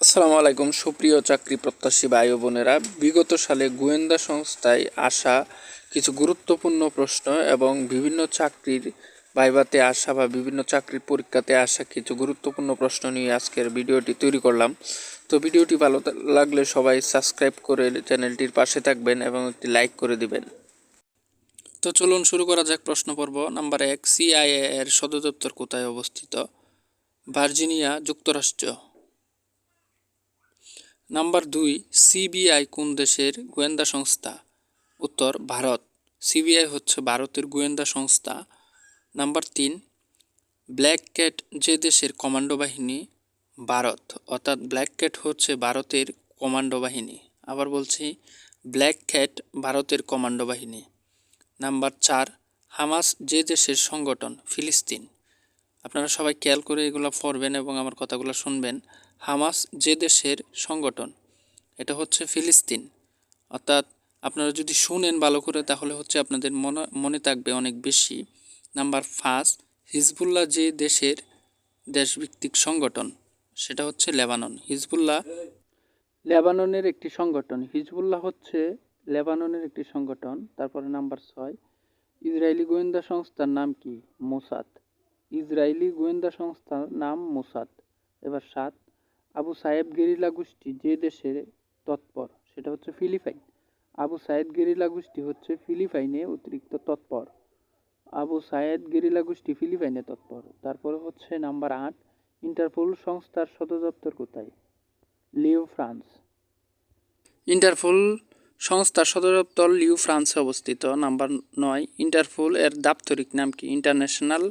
আসসালামু আলাইকুম, সুপ্রিয় চাকরি প্রত্যাশী ভাই বোনেরা। বিগত সালে গোয়েন্দা সংস্থায় আসা কিছু গুরুত্বপূর্ণ প্রশ্ন এবং বিভিন্ন চাকরির ভাইভাতে আসা বা বিভিন্ন চাকরির পরীক্ষাতে আসা কিছু গুরুত্বপূর্ণ প্রশ্ন নিয়ে আজকের ভিডিওটি তৈরি করলাম। তো ভিডিওটি ভালো লাগলে সবাই সাবস্ক্রাইব করে চ্যানেলটির পাশে থাকবেন এবং একটি লাইক করে দিবেন। তো চলুন শুরু করা যাক প্রশ্ন পর্ব। নাম্বার এক, সিআইএ এর সদর দপ্তর কোথায় অবস্থিত? ভার্জিনিয়া, যুক্তরাষ্ট্র। নাম্বার দুই, সিবিআই কোন দেশের গোয়েন্দা সংস্থা? উত্তর, ভারত। সিবিআই হচ্ছে ভারতের গোয়েন্দা সংস্থা। নাম্বার তিন, ব্ল্যাক ক্যাট যে দেশের কমান্ডো বাহিনী? ভারত। অর্থাৎ ব্ল্যাক ক্যাট হচ্ছে ভারতের কমান্ডো বাহিনী। আবার বলছি, ব্ল্যাক ক্যাট ভারতের কমান্ডো বাহিনী। নাম্বার চার, হামাস যে দেশের সংগঠন, ফিলিস্তিন। আপনারা সবাই খেয়াল করে এগুলো পড়বেন এবং আমার কথাগুলো শুনবেন। হামাস যে দেশের সংগঠন, এটা হচ্ছে ফিলিস্তিন। অর্থাৎ আপনারা যদি শুনেন ভালো করে, তাহলে হচ্ছে আপনাদের মনে মনে থাকবে অনেক বেশি। নাম্বার ফার্স্ট হিজবুল্লাহ যে দেশের দেশভিত্তিক সংগঠন, সেটা হচ্ছে লেবানন। হিজবুল্লাহ লেবাননের একটি সংগঠন। হিজবুল্লাহ হচ্ছে লেবাননের একটি সংগঠন। তারপরে নাম্বার ছয়, ইসরায়েলি গোয়েন্দা সংস্থার নাম কি? মোসাদ। ইসরায়েলি গোয়েন্দা সংস্থার নাম মোসাদ। এবার সাত আবু সাহেব গেরিলা গোষ্ঠী যে দেশে তৎপর, সেটা হচ্ছে ফিলিপাইন। আবু সায়েদ গেরিলা গোষ্ঠী হচ্ছে ফিলিপাইনে অতিরিক্ত তৎপর। আবু সায়েদ গেরিলা গোষ্ঠী ফিলিপাইনে তৎপর। তারপরে হচ্ছে নাম্বার আট, ইন্টারপোল সংস্থার সদর দপ্তর কোথায়? লিও, ফ্রান্স। ইন্টারপোল সংস্থার সদর দপ্তর লিও, ফ্রান্সে অবস্থিত। নাম্বার নয়, ইন্টারপোল এর দাপ্তরিক নাম কি? International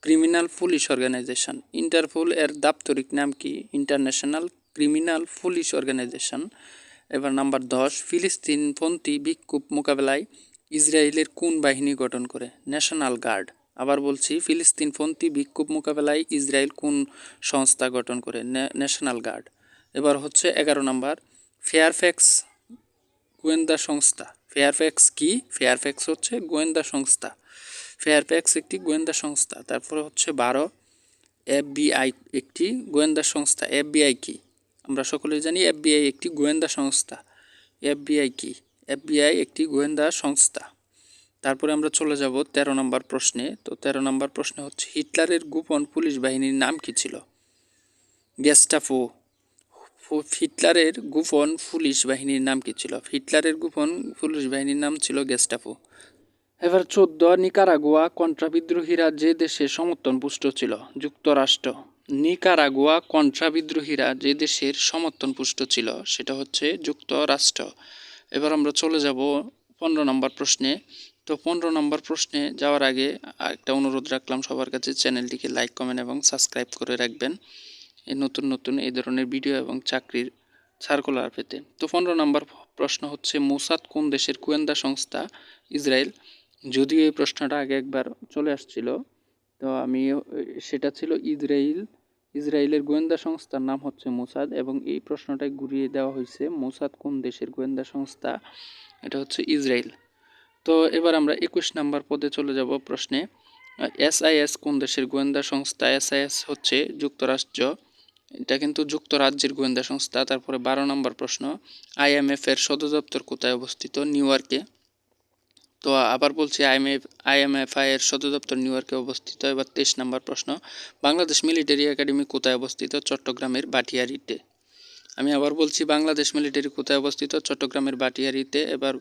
criminal police organization Interpol এর দাপ্তরিক নাম কি? ইন্টারন্যাশনাল ক্রিমিনাল পুলিশ অর্গানাইজেশন এবার নাম্বার দশ ফিলিস্তিন ফিলিস্তিনপন্থী বিক্ষোভ মোকাবেলায় ইসরায়েলের কোন বাহিনী গঠন করে? ন্যাশনাল গার্ড আবার বলছি ফিলিস্তিন ফিলিস্তিনপন্থী বিক্ষোভ মোকাবেলায় ইসরায়েল কোন সংস্থা গঠন করে? ন্যা- ন্যাশনাল গার্ড এবার হচ্ছে এগারো নাম্বার ফেয়ারফ্যাক্স গোয়েন্দা সংস্থা। ফেয়ারফ্যাক্স কি? ফেয়ারফ্যাক্স হচ্ছে গোয়েন্দা সংস্থা। ফেয়ারফ্যাক্স একটি গোয়েন্দা সংস্থা, তারপরে হচ্ছে বারো। এফবিআই একটি গোয়েন্দা সংস্থা, এফবিআই কি? আমরা সকলেই জানি এফবিআই একটি গোয়েন্দা সংস্থা। এফবিআই কি? এফবিআই একটি গোয়েন্দা সংস্থা। তারপরে আমরা চলে যাব তেরো নম্বর প্রশ্নে। তো তেরো নম্বর প্রশ্ন হচ্ছে, হিটলারের গোপন পুলিশ বাহিনীর নাম কি ছিল? গেস্টাফো। হিটলারের গোপন পুলিশ বাহিনীর নাম কি ছিল? হিটলারের গোপন পুলিশ বাহিনীর নাম ছিল গেস্টাফো। এবার চোদ্দ নিকারাগুয়া কন্ট্রা বিদ্রোহীরা যে দেশে সমর্থন পুষ্ট ছিল, যুক্তরাষ্ট্র। নিকারাগুয়া কন্ট্রা বিদ্রোহীরা যে দেশের সমর্থন পুষ্ট ছিল, সেটা হচ্ছে যুক্তরাষ্ট্র। এবার আমরা চলে যাব পনেরো নম্বর প্রশ্নে। তো পনেরো নম্বর প্রশ্নে যাওয়ার আগে একটা অনুরোধ রাখলাম সবার কাছে, চ্যানেলটিকে লাইক, কমেন্ট এবং সাবস্ক্রাইব করে রাখবেন এই নতুন নতুন এই ধরনের ভিডিও এবং চাকরির সার্কুলার পেতে। তো পনেরো নম্বর প্রশ্ন হচ্ছে, মোসাদ কোন দেশের গোয়েন্দা সংস্থা, ইসরায়েল? যদিও এই প্রশ্নটা আগে একবার চলে আসছিল, তো আমি সেটা ছিল ইসরায়েল ইসরায়েলের গোয়েন্দা সংস্থার নাম হচ্ছে মোসাদ এবং এই প্রশ্নটাই ঘুরিয়ে দেওয়া হয়েছে, মোসাদ কোন দেশের গোয়েন্দা সংস্থা? এটা হচ্ছে ইসরায়েল তো এবার আমরা একুশ নাম্বার পদে চলে যাব প্রশ্নে। এসআইএস কোন দেশের গোয়েন্দা সংস্থা? এসআইএস হচ্ছে যুক্তরাষ্ট্র। এটা কিন্তু যুক্তরাজ্যের গোয়েন্দা সংস্থা, তারপরে বারো নম্বর প্রশ্ন। আইএমএফ এর সদর দপ্তর কোথায় অবস্থিত? নিউ ইয়র্কে। তো আবার বলছি আইএমএফ আইএমএফআই এর সদর দপ্তর নিউ ইয়র্কে অবস্থিত। এবার তেইশ নম্বর প্রশ্ন, বাংলাদেশ মিলিটারি একাডেমি কোথায় অবস্থিত? চট্টগ্রামের বাটিয়ারিতে। আমি আবার বলছি, বাংলাদেশ মিলিটারি কোথায় অবস্থিত? চট্টগ্রামের বাটিয়ারিতে। এবার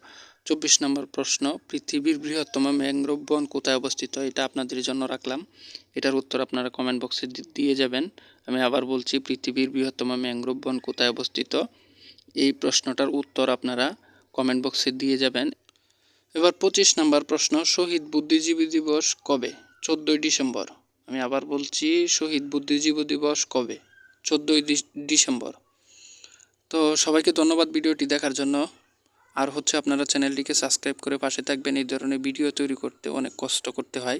চব্বিশ নম্বর প্রশ্ন, পৃথিবীর বৃহত্তম ম্যাংগ্রোভ বন কোথায় অবস্থিত? এটা আপনাদের জন্য রাখলাম। এটার উত্তর আপনারা কমেন্ট বক্সে দিয়ে যাবেন। আমি আবার বলছি, পৃথিবীর বৃহত্তম ম্যাংগ্রোভ বন কোথায় অবস্থিত? এই প্রশ্নটার উত্তর আপনারা কমেন্ট বক্সে দিয়ে যাবেন। এবার পঁচিশ নম্বর প্রশ্ন, শহীদ বুদ্ধিজীবী দিবস কবে? চোদ্দোই ডিসেম্বর। আমি আবার বলছি, শহীদ বুদ্ধিজীবী দিবস কবে? চোদ্দোই ডিসেম্বর। তো সবাইকে ধন্যবাদ ভিডিওটি দেখার জন্য। আর হচ্ছে আপনারা চ্যানেলটিকে সাবস্ক্রাইব করে পাশে থাকবেন। এই ধরনের ভিডিও তৈরি করতে অনেক কষ্ট করতে হয়।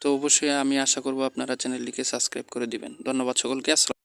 তো অবশ্যই আমি আশা করব আপনারা চ্যানেলটিকে সাবস্ক্রাইব করে দিবেন। ধন্যবাদ সকলকে।